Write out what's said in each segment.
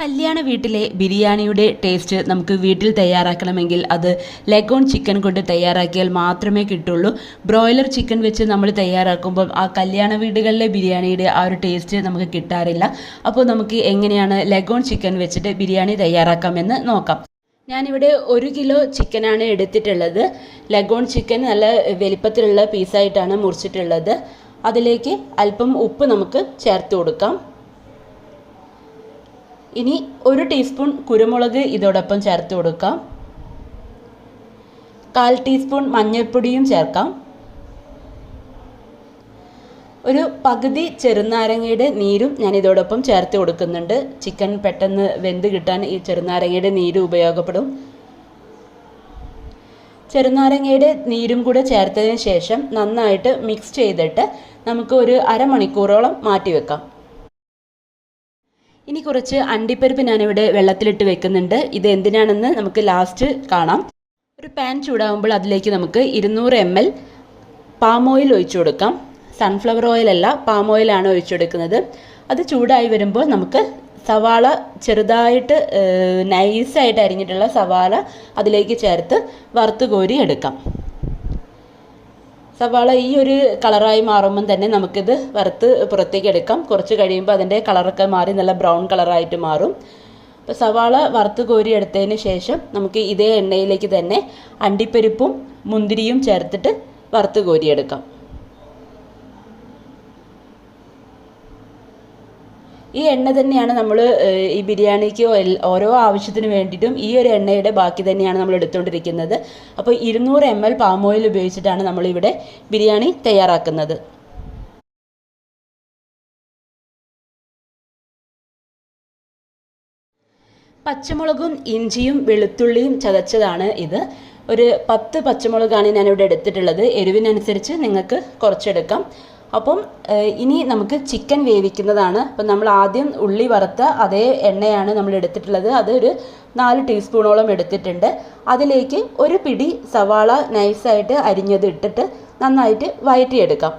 കല്യാണ വീട്ടിലെ ബിരിയാണിയുടെ ടേസ്റ്റ് നമുക്ക് വീട്ടിൽ തയ്യാറാക്കണമെങ്കിൽ അത് ലെഗോൺ ചിക്കൻ കൊണ്ട് തയ്യാറാക്കിയാൽ മാത്രമേ കിട്ടുള്ളൂ. ബ്രോയിലർ ചിക്കൻ വെച്ച് നമ്മൾ തയ്യാറാക്കുമ്പോൾ ആ കല്യാണ വീടുകളിലെ ബിരിയാണിയുടെ ആ ഒരു ടേസ്റ്റ് നമുക്ക് കിട്ടാറില്ല. അപ്പോൾ നമുക്ക് എങ്ങനെയാണ് ലെഗോൺ ചിക്കൻ വെച്ചിട്ട് ബിരിയാണി തയ്യാറാക്കാമെന്ന് നോക്കാം. ഞാനിവിടെ ഒരു കിലോ ചിക്കനാണ് എടുത്തിട്ടുള്ളത്. ലഗോൺ ചിക്കൻ നല്ല വലിപ്പത്തിലുള്ള പീസായിട്ടാണ് മുറിച്ചിട്ടുള്ളത്. അതിലേക്ക് അല്പം ഉപ്പ് നമുക്ക് ചേർത്ത് കൊടുക്കാം. ഇനി ഒരു ടീസ്പൂൺ കുരുമുളക് ഇതോടൊപ്പം ചേർത്ത് കൊടുക്കാം. കാൽ ടീസ്പൂൺ മഞ്ഞൾപ്പൊടിയും ചേർക്കാം. ഒരു പകുതി ചെറുനാരങ്ങയുടെ നീരും ഞാൻ ഇതോടൊപ്പം ചേർത്ത് കൊടുക്കുന്നുണ്ട്. ചിക്കൻ പെട്ടെന്ന് വെന്ത് കിട്ടാൻ ഈ ചെറുനാരങ്ങയുടെ നീര് ഉപയോഗപ്പെടും. ചെറുനാരങ്ങയുടെ നീരും കൂടെ ചേർത്തതിന് ശേഷം നന്നായിട്ട് മിക്സ് ചെയ്തിട്ട് നമുക്ക് ഒരു അരമണിക്കൂറോളം മാറ്റി വെക്കാം ഇനി കുറച്ച് അണ്ടിപ്പരിപ്പ് ഞാനിവിടെ വെള്ളത്തിലിട്ട് വെക്കുന്നുണ്ട്. ഇത് എന്തിനാണെന്ന് നമുക്ക് ലാസ്റ്റ് കാണാം. ഒരു പാൻ ചൂടാകുമ്പോൾ അതിലേക്ക് നമുക്ക് ഇരുന്നൂറ് എം എൽ പാം ഓയിൽ ഒഴിച്ചു കൊടുക്കാം. സൺഫ്ലവർ ഓയിൽ അല്ല പാം ഓയിലാണ് ഒഴിച്ചു കൊടുക്കുന്നത്. അത് ചൂടായി വരുമ്പോൾ നമുക്ക് സവാള ചെറുതായിട്ട് നൈസായിട്ട് അരിഞ്ഞിട്ടുള്ള സവാള അതിലേക്ക് ചേർത്ത് വറുത്ത് കോരി എടുക്കാം. സവാള ഈ ഒരു കളറായി മാറുമ്പം തന്നെ നമുക്കിത് വറുത്ത് പുറത്തേക്ക് എടുക്കാം. കുറച്ച് കഴിയുമ്പോൾ അതിന്റെ കളറൊക്കെ മാറി നല്ല ബ്രൗൺ കളറായിട്ട് മാറും. അപ്പോൾ സവാള വറുത്ത് കോരി എടുത്തതിന് ശേഷം നമുക്ക് ഇതേ എണ്ണയിലേക്ക് തന്നെ അണ്ടിപ്പരിപ്പും മുന്തിരിയും ചേർത്തിട്ട് വറുത്ത് കോരിയെടുക്കാം. ഈ എണ്ണ തന്നെയാണ് നമ്മൾ ഈ ബിരിയാണിക്ക് ഓരോ ആവശ്യത്തിന് വേണ്ടിയിട്ടും ഈ ഒരു എണ്ണയുടെ ബാക്കി തന്നെയാണ് നമ്മൾ എടുത്തുകൊണ്ടിരിക്കുന്നത്. അപ്പോൾ ഇരുന്നൂറ് എം എൽ പാം ഓയിൽ ഉപയോഗിച്ചിട്ടാണ് നമ്മളിവിടെ ബിരിയാണി തയ്യാറാക്കുന്നത്. പച്ചമുളകും ഇഞ്ചിയും വെളുത്തുള്ളിയും ചതച്ചതാണ് ഇത്. ഒരു പത്ത് പച്ചമുളകാണ് ഞാനിവിടെ എടുത്തിട്ടുള്ളത്. എരിവിനനുസരിച്ച് നിങ്ങൾക്ക് കുറച്ചെടുക്കാം. അപ്പം ഇനി നമുക്ക് ചിക്കൻ വേവിക്കുന്നതാണ്. അപ്പം നമ്മൾ ആദ്യം ഉള്ളി വറുത്ത അതേ എണ്ണയാണ് നമ്മൾ എടുത്തിട്ടുള്ളത്. അതൊരു നാല് ടീസ്പൂണോളം എടുത്തിട്ടുണ്ട്. അതിലേക്ക് ഒരു പിടി സവാള നൈസായിട്ട് അരിഞ്ഞത് ഇട്ടിട്ട് നന്നായിട്ട് വയറ്റിയെടുക്കാം.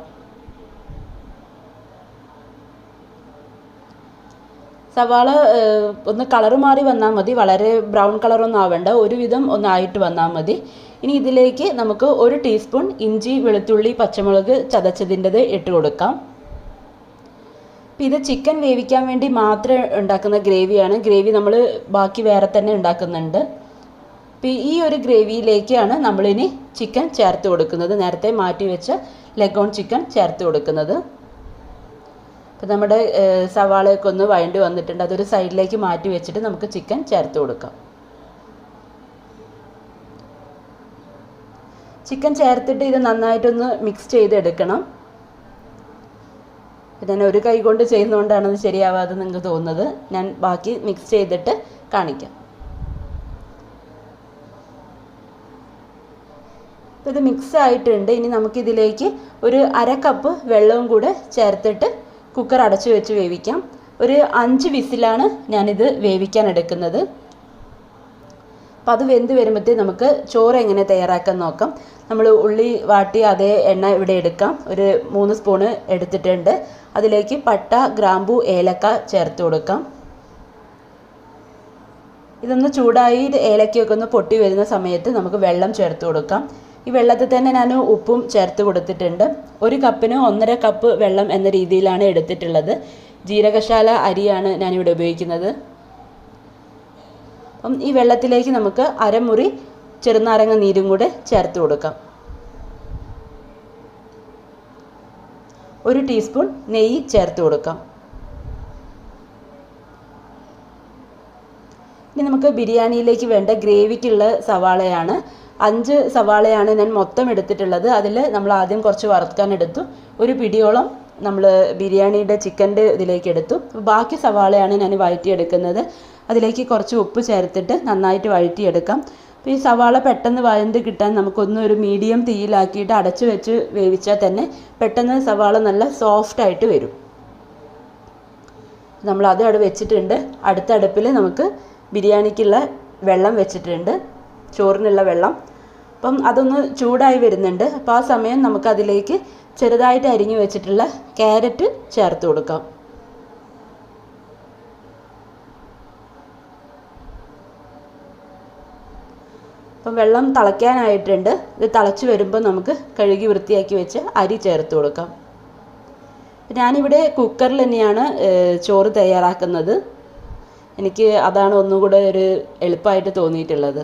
സവാള ഒന്ന് കളറ് മാറി വന്നാൽ മതി. വളരെ ബ്രൗൺ കളറൊന്നും ആവേണ്ട. ഒരുവിധം ഒന്നായിട്ട് വന്നാൽ മതി. ഇനി ഇതിലേക്ക് നമുക്ക് ഒരു ടീസ്പൂൺ ഇഞ്ചി വെളുത്തുള്ളി പച്ചമുളക് ചതച്ചതിന്റെത് ഇട്ട് കൊടുക്കാം. ഇത് ചിക്കൻ വേവിക്കാൻ വേണ്ടി മാത്രം ഉണ്ടാക്കുന്ന ഗ്രേവിയാണ്. ഗ്രേവി നമ്മൾ ബാക്കി വേറെ തന്നെ ഉണ്ടാക്കുന്നുണ്ട്. അപ്പോൾ ഈ ഒരു ഗ്രേവിയിലേക്കാണ് നമ്മളിനി ചിക്കൻ ചേർത്ത് കൊടുക്കുന്നത്. നേരത്തെ മാറ്റി വെച്ച ലെഗ് ഓൺ ചിക്കൻ ചേർത്ത് കൊടുക്കുന്നത്. അപ്പോൾ നമ്മുടെ സവാളയൊക്കെ ഒന്ന് വഴണ്ടി വന്നിട്ടുണ്ട്. അതൊരു സൈഡിലേക്ക് മാറ്റി വെച്ചിട്ട് നമുക്ക് ചിക്കൻ ചേർത്ത് കൊടുക്കാം. ചിക്കൻ ചേർത്തിട്ട് ഇത് നന്നായിട്ടൊന്ന് മിക്സ് ചെയ്തെടുക്കണം. ഞാൻ ഒരു കൈ കൊണ്ട് ചെയ്യുന്നതുകൊണ്ടാണ് അത് ശരിയാവാതെ നിങ്ങൾക്ക് തോന്നുന്നത്. ഞാൻ ബാക്കി മിക്സ് ചെയ്തിട്ട് കാണിക്കാം. ഇത് മിക്സ് ആയിട്ടുണ്ട്. ഇനി നമുക്കിതിലേക്ക് ഒരു അര കപ്പ് വെള്ളവും കൂടെ ചേർത്തിട്ട് കുക്കർ അടച്ചു വെച്ച് വേവിക്കാം. ഒരു അഞ്ച് വിസിലാണ് ഞാനിത് വേവിക്കാൻ എടുക്കുന്നത്. അപ്പോൾ അത് വെന്ത് വരുമ്പോഴത്തേ നമുക്ക് ചോറ് എങ്ങനെ തയ്യാറാക്കാൻ നോക്കാം. നമ്മൾ ഉള്ളി വാട്ടി അതേ എണ്ണ ഇവിടെ എടുക്കാം. ഒരു മൂന്ന് സ്പൂണ് എടുത്തിട്ടുണ്ട്. അതിലേക്ക് പട്ട ഗ്രാമ്പു ഏലക്ക ചേർത്ത് കൊടുക്കാം. ഇതൊന്ന് ചൂടായി ഏലക്കയൊക്കെ ഒന്ന് പൊട്ടി വരുന്ന സമയത്ത് നമുക്ക് വെള്ളം ചേർത്ത് കൊടുക്കാം. ഈ വെള്ളത്തിൽ തന്നെ ഞാൻ ഉപ്പും ചേർത്ത് കൊടുത്തിട്ടുണ്ട്. ഒരു കപ്പിന് ഒന്നര കപ്പ് വെള്ളം എന്ന രീതിയിലാണ് എടുത്തിട്ടുള്ളത്. ജീരകശാല അരിയാണ് ഞാനിവിടെ ഉപയോഗിക്കുന്നത്. അപ്പം ഈ വെള്ളത്തിലേക്ക് നമുക്ക് അരമുറി ചെറുനാരങ്ങ നീരും കൂടെ ചേർത്ത് കൊടുക്കാം. ഒരു ടീസ്പൂൺ നെയ്യ് ചേർത്ത് കൊടുക്കാം. ഇനി നമുക്ക് ബിരിയാണിയിലേക്ക് വേണ്ട ഗ്രേവിക്കുള്ള സവാളയാണ്. അഞ്ച് സവാളയാണ് ഞാൻ മൊത്തം എടുത്തിട്ടുള്ളത്. അതിൽ നമ്മൾ ആദ്യം കുറച്ച് വറുക്കാൻ എടുത്തു. ഒരു പിടിയോളം നമ്മൾ ബിരിയാണിയുടെ ചിക്കന്റെ ഇതിലേക്ക് എടുത്തു. ബാക്കി സവാളയാണ് ഞാൻ വഴറ്റിയെടുക്കുന്നത്. അതിലേക്ക് കുറച്ച് ഉപ്പ് ചേർത്തിട്ട് നന്നായിട്ട് വഴറ്റിയെടുക്കാം. അപ്പോൾ ഈ സവാള പെട്ടെന്ന് വഴണ്ട് കിട്ടാൻ നമുക്കൊന്നും ഒരു മീഡിയം തീയിലാക്കിയിട്ട് അടച്ചു വെച്ച് വേവിച്ചാൽ തന്നെ പെട്ടെന്ന് സവാള നല്ല സോഫ്റ്റ് ആയിട്ട് വരും. നമ്മൾ അത് അവിടെ വെച്ചിട്ടുണ്ട്. അടുത്ത അടുപ്പിൽ നമുക്ക് ബിരിയാണിക്കുള്ള വെള്ളം വെച്ചിട്ടുണ്ട്. ചോറിനുള്ള വെള്ളം. അപ്പം അതൊന്ന് ചൂടായി വരുന്നുണ്ട്. അപ്പോൾ ആ സമയം നമുക്കതിലേക്ക് ചെറുതായിട്ട് അരിഞ്ഞു വെച്ചിട്ടുള്ള ക്യാരറ്റ് ചേർത്ത് കൊടുക്കാം. അപ്പം വെള്ളം തിളയ്ക്കാനായിട്ടുണ്ട്. ഇത് തിളച്ച് വരുമ്പോൾ നമുക്ക് കഴുകി വൃത്തിയാക്കി വെച്ച് അരി ചേർത്ത് കൊടുക്കാം. ഞാനിവിടെ കുക്കറിൽ തന്നെയാണ് ചോറ് തയ്യാറാക്കുന്നത്. എനിക്ക് അതാണ് ഒന്നും കൂടെ ഒരു എളുപ്പമായിട്ട് തോന്നിയിട്ടുള്ളത്.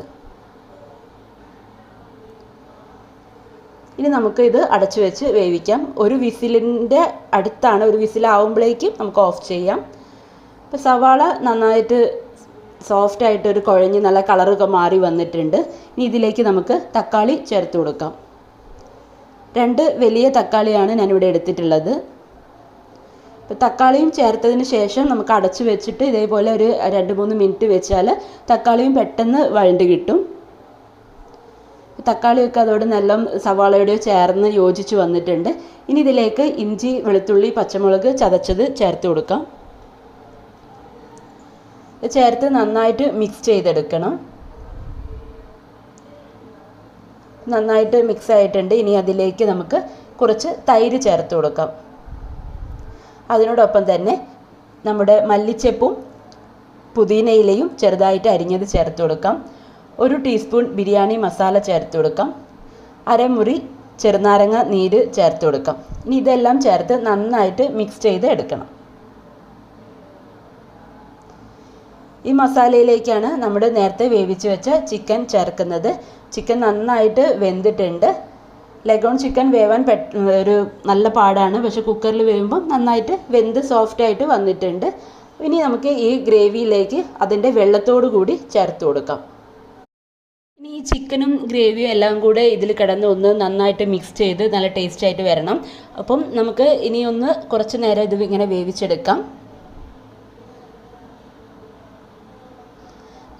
ഇനി നമുക്ക് ഇത് അടച്ചു വെച്ച് വേവിക്കാം. ഒരു വിസിലിന്റെ അടുത്താണ്. ഒരു വിസിലാവുമ്പോഴേക്കും നമുക്ക് ഓഫ് ചെയ്യാം. ഇപ്പം സവാള നന്നായിട്ട് സോഫ്റ്റ് ആയിട്ട് ഒരു കുഴഞ്ഞ് നല്ല കളറൊക്കെ മാറി വന്നിട്ടുണ്ട്. ഇനി ഇതിലേക്ക് നമുക്ക് തക്കാളി ചേർത്ത് കൊടുക്കാം. രണ്ട് വലിയ തക്കാളിയാണ് ഞാനിവിടെ എടുത്തിട്ടുള്ളത്. ഇപ്പോൾ തക്കാളിയും ചേർത്തതിന് ശേഷം നമുക്ക് അടച്ച് വെച്ചിട്ട് ഇതേപോലെ ഒരു രണ്ട് മൂന്ന് മിനിറ്റ് വെച്ചാൽ തക്കാളിയും പെട്ടെന്ന് വഴണ്ട് കിട്ടും. തക്കാളിയൊക്കെ അതോട് നല്ല സവാളയോടെ ചേർന്ന് യോജിച്ച് വന്നിട്ടുണ്ട്. ഇനി ഇതിലേക്ക് ഇഞ്ചി വെളുത്തുള്ളി പച്ചമുളക് ചതച്ചത് ചേർത്ത് കൊടുക്കാം. ചേർത്ത് നന്നായിട്ട് മിക്സ് ചെയ്തെടുക്കണം. നന്നായിട്ട് മിക്സ് ആയിട്ടുണ്ട്. ഇനി അതിലേക്ക് നമുക്ക് കുറച്ച് തൈര് ചേർത്ത് കൊടുക്കാം. അതിനോടൊപ്പം തന്നെ നമ്മുടെ മല്ലിച്ചെപ്പും പുതിനയിലയും ചെറുതായിട്ട് അരിഞ്ഞത് ചേർത്ത് കൊടുക്കാം. ഒരു ടീസ്പൂൺ ബിരിയാണി മസാല ചേർത്ത് കൊടുക്കാം. അരമുറി ചെറുനാരങ്ങ നീര് ചേർത്ത് കൊടുക്കാം. ഇനി ഇതെല്ലാം ചേർത്ത് നന്നായിട്ട് മിക്സ് ചെയ്ത് എടുക്കണം ഈ മസാലയിലേക്കാണ് നമ്മൾ നേരത്തെ വേവിച്ച് വെച്ച ചിക്കൻ ചേർക്കുന്നത്. ചിക്കൻ നന്നായിട്ട് വെന്തിട്ടുണ്ട്. ലെഗോൺ ചിക്കൻ വേവാൻ ഒരു നല്ല പാടാണ്. പക്ഷെ കുക്കറിൽ വേവുമ്പോൾ നന്നായിട്ട് വെന്ത് സോഫ്റ്റ് ആയിട്ട് വന്നിട്ടുണ്ട്. ഇനി നമുക്ക് ഈ ഗ്രേവിയിലേക്ക് അതിന്റെ വെള്ളത്തോടു കൂടി ചേർത്ത് കൊടുക്കാം. ഇനി ഈ ചിക്കനും ഗ്രേവിയും എല്ലാം കൂടെ ഇതിൽ കിടന്ന് ഒന്ന് നന്നായിട്ട് മിക്സ് ചെയ്ത് നല്ല ടേസ്റ്റായിട്ട് വരണം. അപ്പം നമുക്ക് ഇനി ഒന്ന് കുറച്ച് നേരം ഇത് ഇങ്ങനെ വേവിച്ചെടുക്കാം.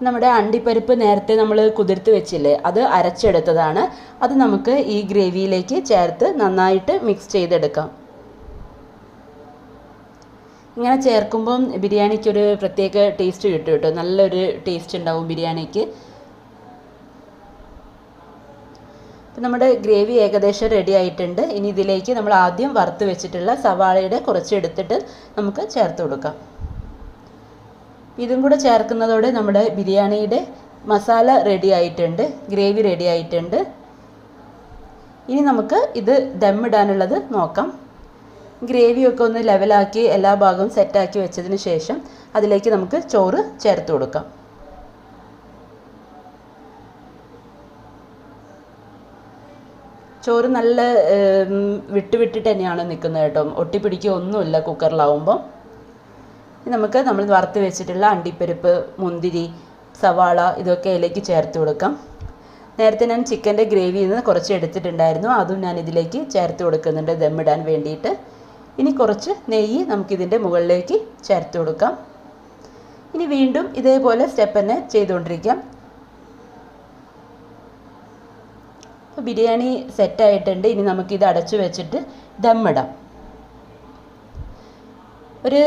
നമ്മുടെ അണ്ടിപ്പരിപ്പ് നേരത്തെ നമ്മൾ കുതിർത്ത് വെച്ചില്ലേ അത് അരച്ചെടുത്തതാണ്. അത് നമുക്ക് ഈ ഗ്രേവിയിലേക്ക് ചേർത്ത് നന്നായിട്ട് മിക്സ് ചെയ്തെടുക്കാം. ഇങ്ങനെ ചേർക്കുമ്പം ബിരിയാണിക്കൊരു പ്രത്യേക ടേസ്റ്റ് കിട്ടും കേട്ടോ. നല്ലൊരു ടേസ്റ്റ് ഉണ്ടാവും ബിരിയാണിക്ക്. അപ്പം നമ്മുടെ ഗ്രേവി ഏകദേശം റെഡി ആയിട്ടുണ്ട്. ഇനി ഇതിലേക്ക് നമ്മൾ ആദ്യം വറുത്ത് വെച്ചിട്ടുള്ള സവാളയുടെ കുറച്ച് എടുത്തിട്ട് നമുക്ക് ചേർത്ത് കൊടുക്കാം. ഇതും കൂടെ ചേർക്കുന്നതോടെ നമ്മുടെ ബിരിയാണിയുടെ മസാല റെഡി ആയിട്ടുണ്ട് ഗ്രേവി റെഡി ആയിട്ടുണ്ട്. ഇനി നമുക്ക് ഇത് ദമ്മിടാനുള്ളത് നോക്കാം. ഗ്രേവിയൊക്കെ ഒന്ന് ലെവലാക്കി എല്ലാ ഭാഗവും സെറ്റാക്കി വെച്ചതിന് ശേഷം അതിലേക്ക് നമുക്ക് ചോറ് ചേർത്ത് കൊടുക്കാം. ചോറ് നല്ല വിട്ടുവിട്ടിട്ട് തന്നെയാണ് നിൽക്കുന്നത് കേട്ടോ. ഒട്ടിപ്പിടിക്കുക ഒന്നുമില്ല കുക്കറിലാവുമ്പോൾ നമുക്ക് നമ്മൾ വറുത്ത് വെച്ചിട്ടുള്ള അണ്ടിപ്പരിപ്പ് മുന്തിരി സവാള ഇതൊക്കെ ഇതിലേക്ക് ചേർത്ത് കൊടുക്കാം. നേരത്തെ ഞാൻ ചിക്കന്റെ ഗ്രേവി നിന്ന് കുറച്ച് എടുത്തിട്ടുണ്ടായിരുന്നു. അതും ഞാൻ ഇതിലേക്ക് ചേർത്ത് കൊടുക്കുന്നുണ്ട്. ദമ്മിടാൻ വേണ്ടിയിട്ട്. ഇനി കുറച്ച് നെയ്യ് നമുക്കിതിന്റെ മുകളിലേക്ക് ചേർത്ത് കൊടുക്കാം. ഇനി വീണ്ടും ഇതേപോലെ സ്റ്റെപ്പ് തന്നെ ചെയ്തുകൊണ്ടിരിക്കാം. ബിരിയാണി സെറ്റായിട്ടുണ്ട് ഇനി നമുക്കിത് അടച്ചു വെച്ചിട്ട് ദമ്മിടാം ഒരു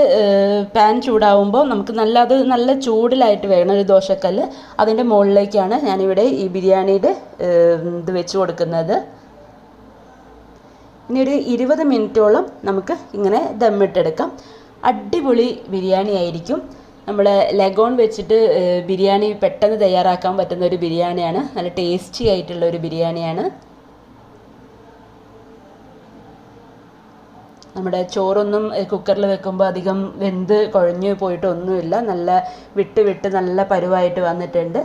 പാൻ ചൂടാവുമ്പോൾ നമുക്ക് നല്ല അത് നല്ല ചൂടിലായിട്ട് വേണം ഒരു ദോശക്കല്ല്. അതിന്റെ മുകളിലേക്കാണ് ഞാനിവിടെ ഈ ബിരിയാണിയുടെ ഇത് വെച്ച് കൊടുക്കുന്നത്. ഇനി ഒരു ഇരുപത് മിനിറ്റോളം നമുക്ക് ഇങ്ങനെ ദമ്മിട്ടെടുക്കാം. അടിപൊളി ബിരിയാണി ആയിരിക്കും. നമ്മൾ ലഗോൺ വെച്ചിട്ട് ബിരിയാണി പെട്ടെന്ന് തയ്യാറാക്കാൻ പറ്റുന്ന ഒരു ബിരിയാണിയാണ്. നല്ല ടേസ്റ്റി ആയിട്ടുള്ള ഒരു ബിരിയാണിയാണ്. നമ്മുടെ ചോറൊന്നും കുക്കറിൽ വെക്കുമ്പോൾ അധികം വെന്ത് കുഴഞ്ഞു പോയിട്ടൊന്നുമില്ല. നല്ല വിട്ട് വിട്ട് നല്ല പരുവായിട്ട് വന്നിട്ടുണ്ട്.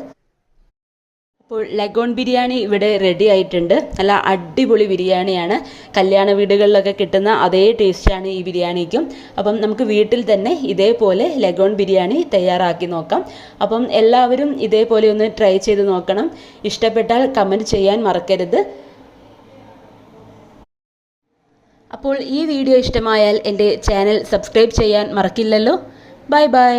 അപ്പോൾ ലഗോൺ ബിരിയാണി ഇവിടെ റെഡി ആയിട്ടുണ്ട്. നല്ല അടിപൊളി ബിരിയാണിയാണ്. കല്യാണ വീടുകളിലൊക്കെ കിട്ടുന്ന അതേ ടേസ്റ്റാണ് ഈ ബിരിയാണിക്കും. അപ്പം നമുക്ക് വീട്ടിൽ തന്നെ ഇതേപോലെ ലഗോൺ ബിരിയാണി തയ്യാറാക്കി നോക്കാം. അപ്പം എല്ലാവരും ഇതേപോലെ ഒന്ന് ട്രൈ ചെയ്ത് നോക്കണം. ഇഷ്ടപ്പെട്ടാൽ കമന്റ് ചെയ്യാൻ മറക്കരുത്. അപ്പോൾ ഈ വീഡിയോ ഇഷ്ടമായാൽ എന്റെ ചാനൽ സബ്സ്ക്രൈബ് ചെയ്യാൻ മറക്കില്ലല്ലോ. Bye bye.